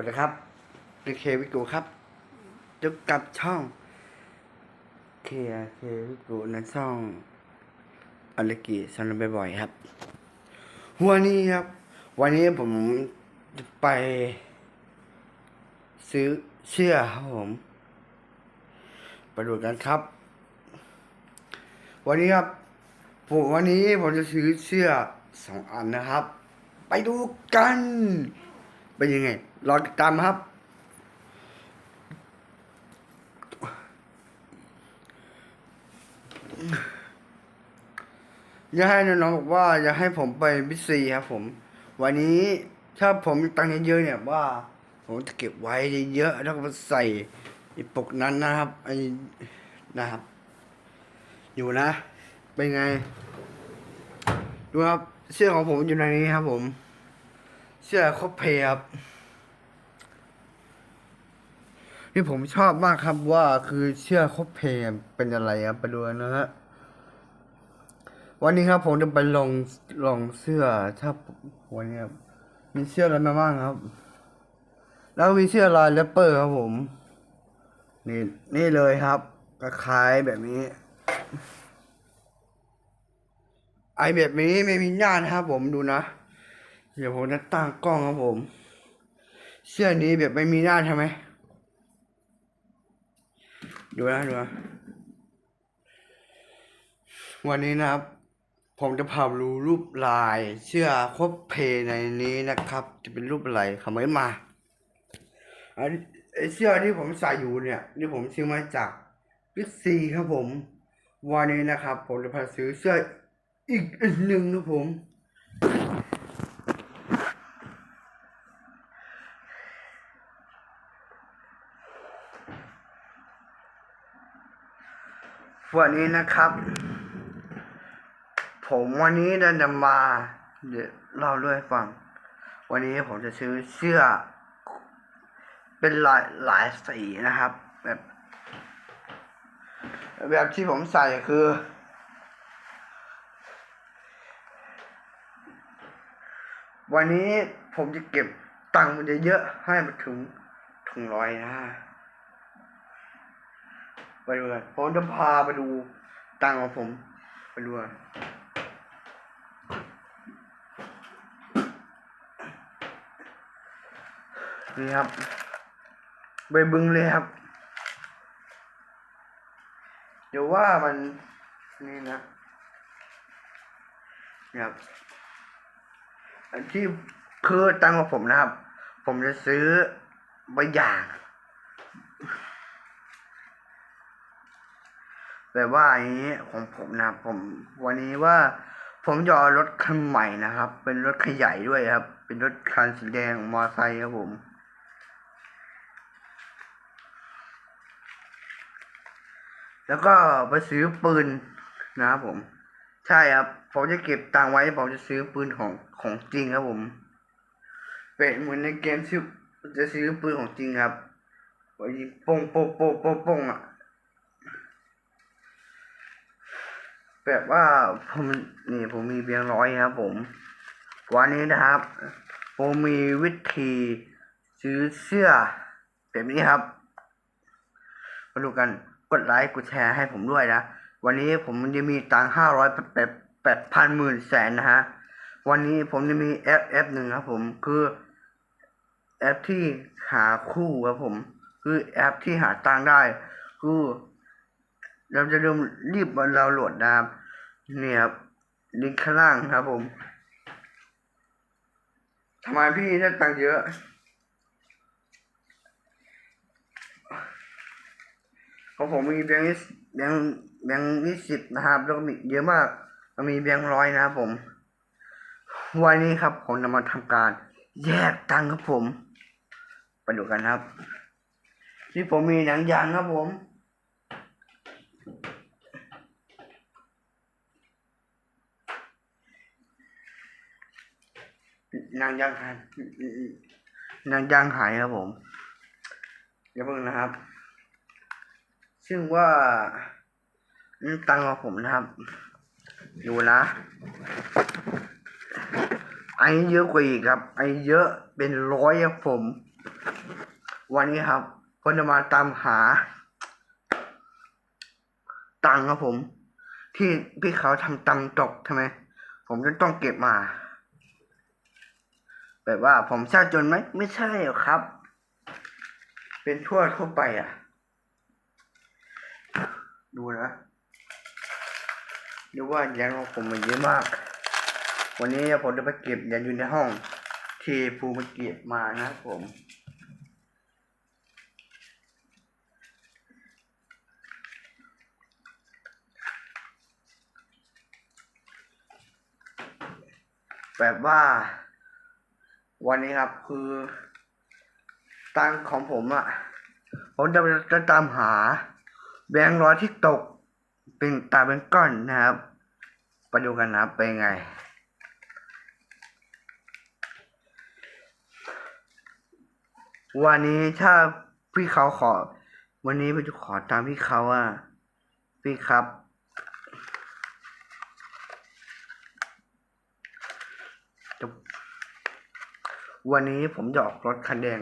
วัสดีครับเป็นเควิกูครับจุกกับช่องเคเควิกูในช่องอลกิสนบ่อยๆครับ วันนี้ครับ วันนี้ผมจะไป ซื้อเสื้อครับผมไปดูกันครับ วันนี้ครับผมวันนี้ผมจะซื้อเสื้อสองอันนะครับ ไปดูกัน เป็นยังไง รอติดตามครับ อย่าให้น้องๆบอกว่า อย่าให้ผมไปบิสซีครับผม วันนี้ถ้าผมมีตังค์เยอะๆเนี่ยว่า ผมจะเก็บไว้เยอะๆแล้วก็ใส่ไอปกนั้นนะครับไอ้นะครับ อยู่นะ เป็นไง ดูครับเสื้อของผมอยู่ในนี้ครับผม เสื้อคอเพลย์ครับที่ผมชอบมากครับว่าคือเสื้อคอเพลย์เป็นอะไรครับไปดูนนะฮะวันนี้ครับผมจะไปลองลองเสื้อถ้าวันนี้มีเสื้ออะไรมาบ้างครับ แล้วมีเสื้อลายแรปเปอร์ครับผม นี่นี่เลยครับคล้ายแบบนี้ ไอแบบนี้ไม่มีหน้านะครับผมดูนะ เดี๋ยวผมจะตั้งกล้องครับผม เสื้อนี้แบบไม่มีหน้าใช่ไหมดูนะดูนะวันนี้นะครับ ผมจะพาดูรูปลายเสื้อครบเพย์ในนี้นะครับ จะเป็นรูปอะไรคอมเมนมาอันเสื้อที่ผมใส่อยู่เนี่ยนี่ผมซื้อมาจากบิ๊กซีครับผม วันนี้นะครับ ผมจะพาซื้อเสื้ออีกอันหนึ่งนะผม วันนี้นะครับ ผมวันนี้เดินจะมาเดี๋ยวเล่าเรื่องให้ฟัง วันนี้ผมจะซื้อเสื้อ เป็นหลายหลายสีนะครับ แบบ แบบที่ผมใส่คือ วันนี้ผมจะเก็บตังค์มันเยอะๆให้มันถึงถึงร้อยนะ ไปดูกันผมจะพาไปดูตังของผม ไปดูกันนี่ครับ ไปบึงเลยครับ เดี๋ยวว่ามันนี่นะนี่ครับ อันที่คือตังของผมนะครับ ผมจะซื้อใบหย่าง แบบว่าอันนี้ของผมนะผม วันนี้ว่า ผมจะเอารถคันใหม่นะครับ เป็นรถขยายด้วยครับ เป็นรถคันสีแดงมอไซค์ครับผมแล้วก็ไปซื้อปืนนะครับผม ใช่ครับ ผมจะเก็บตังไว้ ผมจะซื้อปืนของของจริงครับผม เป็นเหมือนในเกมที่จะซื้อปืนของจริงครับไว้ยิงปงโป้งโป้งโป้งโป้งอะ แบบว่าผมนี่ผมมีเพียงร้อยครับ ผม วันนี้นะครับ ผมมีวิธีซื้อเสื้อแบบนี้ครับ มาดูกันกดไลค์กดแชร์ให้ผมด้วยนะ วันนี้ผมจะมีตังห้าร้อยแปดแปดพันหมื่นแสนนะฮะ วันนี้ผมจะมีแอปแอปหนึ่งครับ ผมคือแอปที่หาคู่ครับผม คือแอปที่หาตังค์ได้ คือเราจะเริ่มรีบเราโหลดนะครับ นี่ยครับลิงก์ข้างล่างครับผมทำไมพี่ได้ตังค์เยอะของผมมีแบงค์ยี่สิบแบงค์แบงค์ยี่สิบนะครับ แล้วก็มีเยอะมากมันมีแบงค์ร้อยนะครับผม วันนี้ครับผมจะมาทำการ แยกตังค์ครับผม ไปดูกันครับ ที่ผมมีหนังยางครับผม นังยางหายหนังยางหายครับผมอย่าเพิ่งนะครับ ซึ่งว่าตังค์ของผมนะครับอยู่นะไอ้เยอะกว่าอีกครับ ไอ้เยอะเป็นร้อยครับผม วันนี้ครับผมจะมาตามหา ตังค์ครับผม ที่พี่เขาทำตังตกใช่ไม ผมจะต้องเก็บมา แบบว่าผมชาติจนไหมไม่ใช่หรอกครับ เป็นทั่วทั่วไปอะ ดูนะดูว่าเหรียญของผมมันเยอะมาก วันนี้ผมจะไปเก็บเหรียญอยู่ในห้อง ที่ภูมิเก็บมานะครับผมแบบว่า วันนี้ครับคือตังของผมอะ่ะ ผมจะจะตามหา แบงค์ร้อยที่ตก เป็นตาเป็นก้อนนะครับไปดูกันนะครับเป็นไง วันนี้ถ้าพี่เขาขอ วันนี้พี่จะขอตามพี่เขาอะพี่ครับ วันนี้ผมจะออกรถคันแดง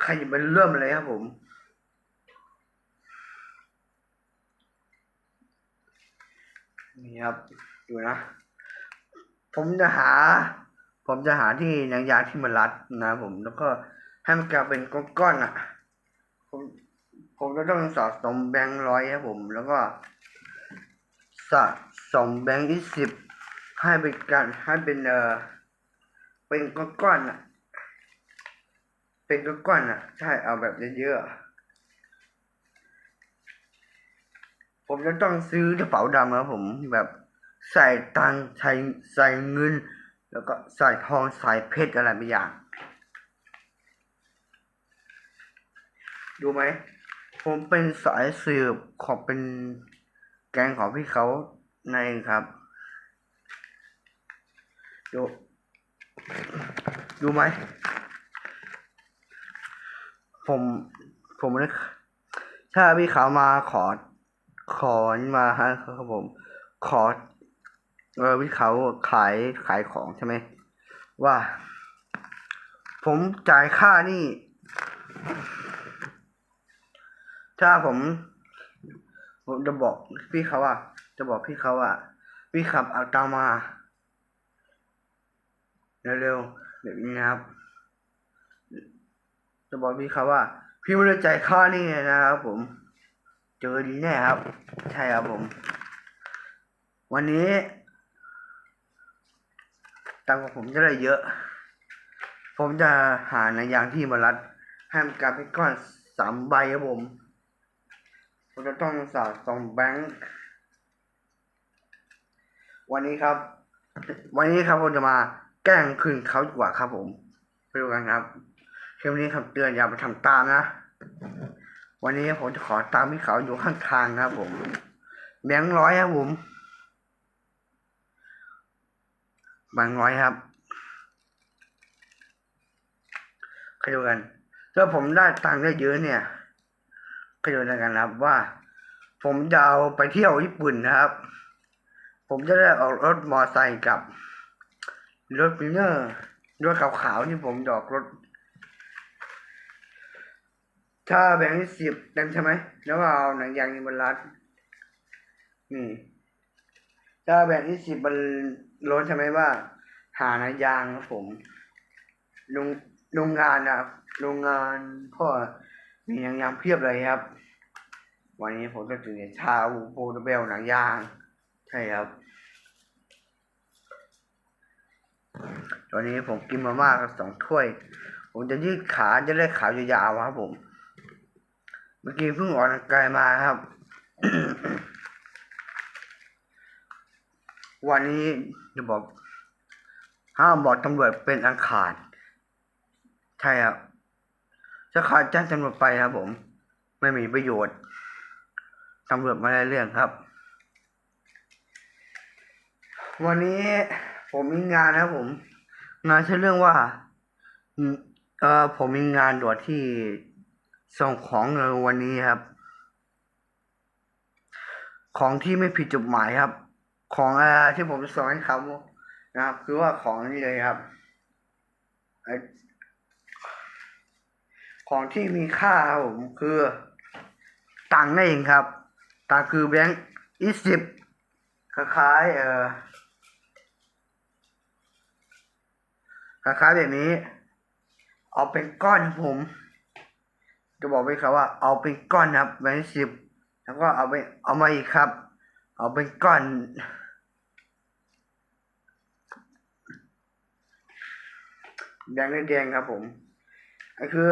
ใครจะเป็นเริ่มเลยครับผม นี่ครับดูนะ ผมจะหา ผมจะหาที่หนังยางที่มันรัดนะผมแล้วก็ให้มันกลายเป็นก้อนๆอะ ผมผมจะต้องสะสมแบงค์ร้อยครับผม แล้วก็สะสมแบงค์ยี่สิบให้เป็นการให้เป็นเออเป็นก้อนๆอะ เป็นก้อนๆอะ ใช่เอาแบบเยอะๆผมจะต้องซื้อกระเป๋าดำครับผมแบบใส่ตังใส่ใส่เงิน แล้วก็ใส่ทองใส่เพชรอะไรบางอย่าง ดูไหม ผมเป็นสายสืบขอเป็นแกงของพี่เขาในครับดูดูไหม ผมผมนึกถ้าพี่เขามาขอขอมาฮะครับผม ขอเออพี่เขาขายขายของใช่ไหมว่า ผมจ่ายค่านี่ ถ้าผม ผมจะบอกพี่เขาว่า จะบอกพี่เขาว่า พี่ขับเอาตังมา เร็วๆแบบนี้นะครับ จะบอกพี่เขาว่าพี่ไม่ได้จ่ายค่านี่นะครับผม เจอดีแน่ครับ ใช่ครับผม วันนี้ตังค์ของผมจะได้เยอะ ผมจะหาในยางที่มารัดให้มันกลายเป็นก้อนสามใบครับผมผมจะต้องสะสมแบงค์วันนี้ครับ วันนี้ครับผมจะมาแกล้งคืนเขาดีกว่าครับผมไปดูกันครับ คลิปนี้คำเตือนอย่าไปทำตามนะ วันนี้ผมจะขอตามพี่เขาอยู่ข้างทางครับผม แบงค์ร้อยครับผมแบงค์ร้อยครับใครดูกันถ้าผมได้ตังค์ได้เยอะเนี่ยใครดูกันครับว่า ผมจะเอาไปเที่ยวญี่ปุ่นนะครับ ผมจะได้ออกรถมอไซค์กับรถมิเนอร์รถขาวๆที่ผมดอกรถ ถ้าแบ่งที่สิบเต็มใช่ไหมแล้วก็เอาหนังยางนี่มันรัดนี่ถ้าแบ่งที่สิบมันล้นใช่ไหมว่า หาหนังยางครับผมโรงโรงงานนะครับโรงงานพ่อมีหนังยางเพียบเลยครับ วันนี้ผมจะตื่นแต่เช้าโปรตเบลหนังยาง ใช่ครับตอนนี้ผมกินมาม่ากสองถ้วย ผมจะยืดขาจะได้ขายาวๆครับผม เมื่อกี้เพิ่งออกกำลังกายมาครับ วันนี้จะบอก ห้ามบอกตำรวจเป็นอังคาร ใช่ครับ จะขาดแจ้งตำรวจไปครับผม ไม่มีประโยชน์ตำรวจไม่ได้เรื่องครับ วันนี้ผมมีงานนะครับผม งานใช่อเรื่องว่าอืมเออผมมีงานด่วนที่ ส่งของในวันนี้ครับ ของที่ไม่ผิดจุดหมายครับ ของอะไรที่ผมจะส่งให้เขานะครับ คือว่าของนี่เลยครับ ของที่มีค่าครับผมคือตังค์นั่นเองครับตังคือแบงค์ยี่สิบคล้ายๆเออคล้ายๆแบบนี้ เอาเป็นก้อนครับผม จะบอกไว้ครับว่าเอาเป็นก้อนครับแบงค์สิบแล้วก็เอาไปเอามาอีกครับ เอาเป็นก้อนแดงแดงครับผมก็คือ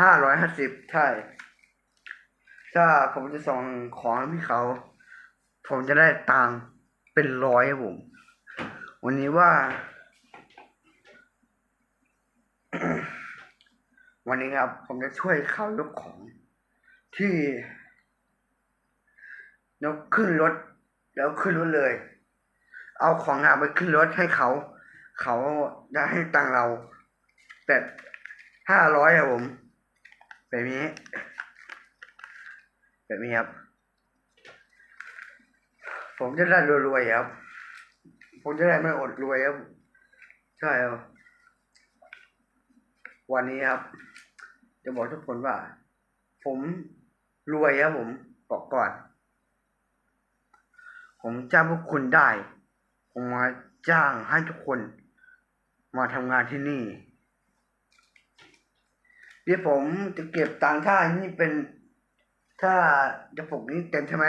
ห้าร้อยห้าสิบใช่ ถ้าผมจะส่งของให้พี่เขา ผมจะได้ตังค์เป็นร้อยครับผม วันนี้ว่า วันนี้ครับผมจะช่วยเขายกของที่ยกขึ้นรถ แล้วขึ้นรถเลย เอาของหนักไปขึ้นรถให้เขา เขาจะให้ตังเรา แต่ห้าร้อยอะผมแบบนี้แบบนี้ครับ ผมจะได้รวยๆครับ ผมจะได้ไม่อดรวยครับ ใช่ครับวันนี้ครับ จะบอกทุกคนว่า ผมรวยครับผมบอกก่อน ผมจ้างพวกคุณได้ ผมมาจ้างให้ทุกคน มาทำงานที่นี่เดี๋ยวผมจะเก็บตังค์ถ้านี่เป็นถ้าจะปุกนี้เต็มใช่ไหม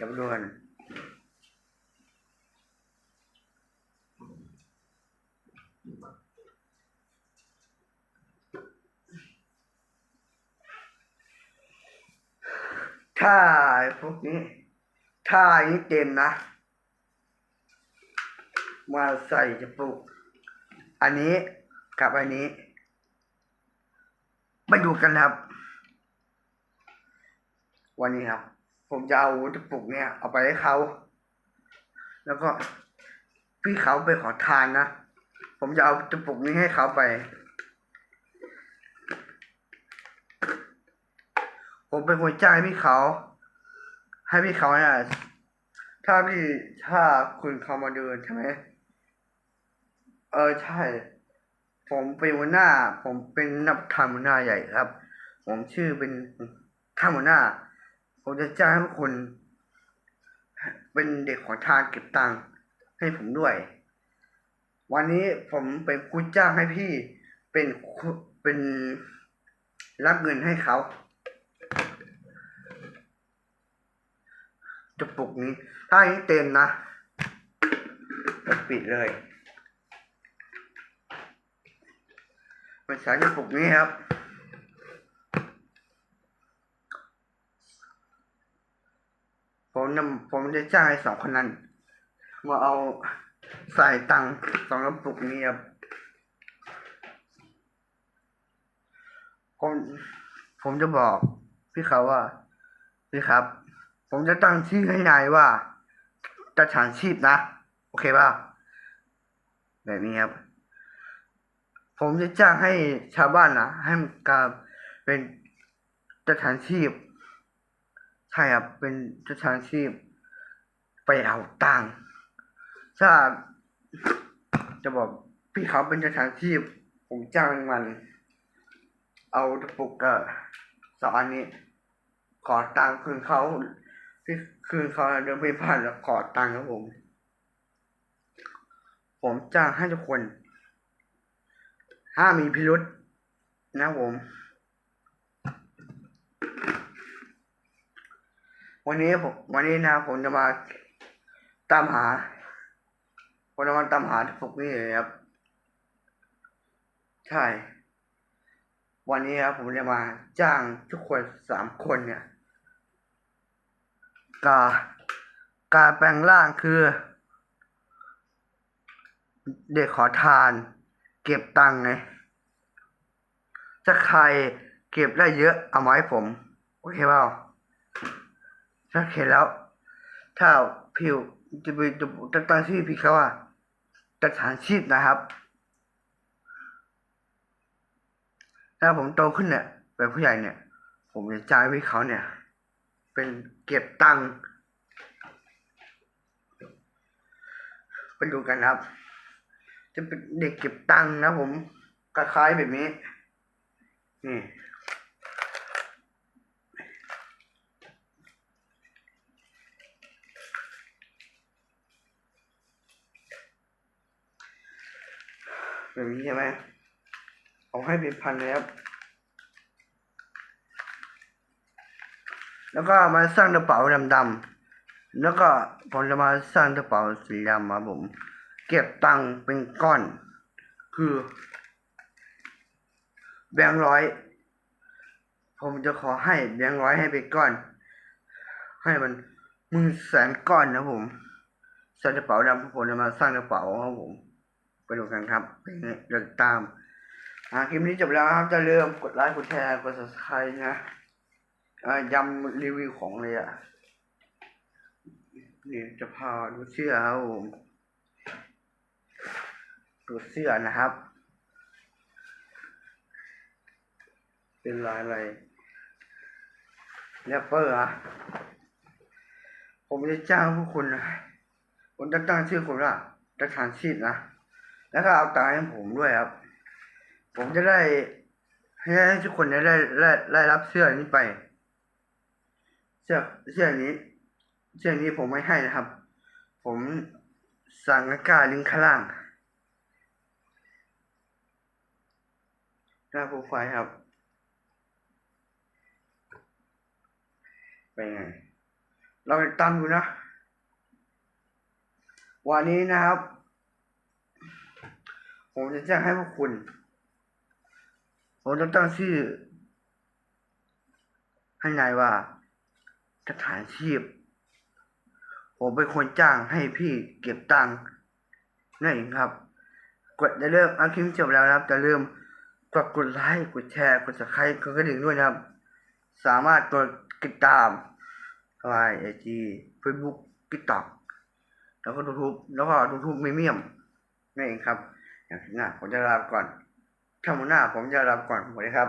จำนวน ถ้าพวกนี้ ถ้าอันนี้เต็มนะ มาใส่จะปลุกอันนี้กับอันนี้ไปดูกันครับ วันนี้ครับ ผมจะเอาจะปลุกเนี่ย เอาไปให้เขา แล้วก็พี่เขาไปขอทานนะ ผมจะเอาจะปลุกนี้ให้เขาไป ผมเป็นคนจ้างให้พี่เขา ให้พี่เขาเนี่ยถ้าพี่ถ้าคุณเขามาเดินใช่ไหมเออใช่ ผมเป็นหัวหน้า ผมเป็นนับทำหัวหน้าใหญ่ครับ ผมชื่อเป็นท่าหัวหน้า ผมจะจ้างให้คุณเป็นเด็กของทานเก็บตังค์ให้ผมด้วย วันนี้ผมเป็นผู้จ้างให้พี่เป็นเป็นรับเงินให้เขา จะปลุกนี้ ถ้าอันนี้เต็มนะปิดเลยมันสายจะปลุกนี้ครับผมนำผมจะจ้างให้สองคนนั้นมาเอาใส่ตังสองกระปุกนี้ครับผมผมจะบอกพี่เขาว่าพี่ครับ ผมจะตั้งชื่อให้นายว่าตาฉานชีพนะ โอเคป่ะแบบนี้ครับ ผมจะจ้างให้ชาวบ้านนะให้มันกลารเป็นสถานชีพใช่ครับเป็นสถานชีพ ไปเอาตังค์ถ้าจะบอกพี่เขาเป็นสถานชีพ ผมจ้างมัน เอาตะปุกกับสออันนี้ขอตังค์คืนเขา ที่คืนเขาเดินไปผ่านแล้วขอตังค์ครับผม ผมจ้างให้ทุกคน ห้ามมีพิรุษนะผม วันนี้ผมวันนี้นะผมจะมาตามหาผมจะมาตามหาพวกนี้เลยครับ ใช่ วันนี้ครับผมจะมาจ้างทุกคนสามคนเนี่ย กาการแปลงร่างคือ เด็กขอทาน เก็บตังค์ไงถ้าใครเก็บได้เยอะเอามาให้ผม โอเคเปล่าถ้าเข็นแล้ว ถ้าผิวจะไปจะตั้งชื่อพี่เขาว่าจะฐานชีพนะครับ ถ้าผมโตขึ้นเนี่ยเป็นผู้ใหญ่เนี่ย ผมจะจ้างให้พี่เขาเนี่ย เป็นเก็บตังค์ไปดูกันครับ จะเป็นเด็กเก็บตังค์นะผมคล้ายๆแบบนี้นี่แบบนี้ใช่ไหมเอาให้เป็นพันเลยครับ แล้วก็มาสร้างกระเป๋าดำๆแล้วก็ผมจะมาสร้างกระเป๋าสีดำครับผม เก็บตังค์เป็นก้อน คือแบงค์ร้อย ผมจะขอให้แบงค์ร้อยให้เป็นก้อน ให้มันมือแสนก้อนนะผมสร้างกระเป๋าดำผมจะมาสร้างกระเป๋าครับผมไปดูกันครับเป็นไงเดินตาม อ่าคลิปนี้จบแล้วครับจะเริ่าลืมกดไลค์กดแชร์กด subscribe นะ ยำรีวิวของเลยอะนี่จะพาดูเสื้อครับผมดูเสื้อนะครับ เป็นลายอะไรแรปเปอร์อะผมจะจ้างพวกคุณนะผมจะตั้งชื่อคุณว่าจะฐานชีพนะ แล้วก็เอาตังค์ให้ผมด้วยครับ ผมจะได้ให้ทุกคนได้ได้ได้รับเสื้อนี้ไป เสื้อเสื้อนี้เสื้อนี้ผมไม่ให้นะครับ ผมสั่งนากาลิงข้างล่างหน้าโปรไฟล์ครับเป็นไง เราไปตามดูนะ วันนี้นะครับ ผมจะแจ้งให้พวกคุณ ผมจะตั้งชื่อให้นายว่า สถานชีพ ผมเป็นคนจ้างให้พี่เก็บตังค์นั่นเองครับ กดจะเริ่มอาคลิปจบแล้วนะครับจะเริ่มกดกดไลค์กดแชร์กดสับสไครต์กดกระดิ่งด้วยนะครับ สามารถกดติดตามไลน์ไอจีเฟซบุ๊กติ๊กต็อกแล้วก็ยูทูบแล้วก็ยูทูบมีเมียมนั่นเองครับ อย่างที่หน้าผมจะลาไปก่อนถ้าวหน้าผมจะลาไปก่อนสวัสดีครับ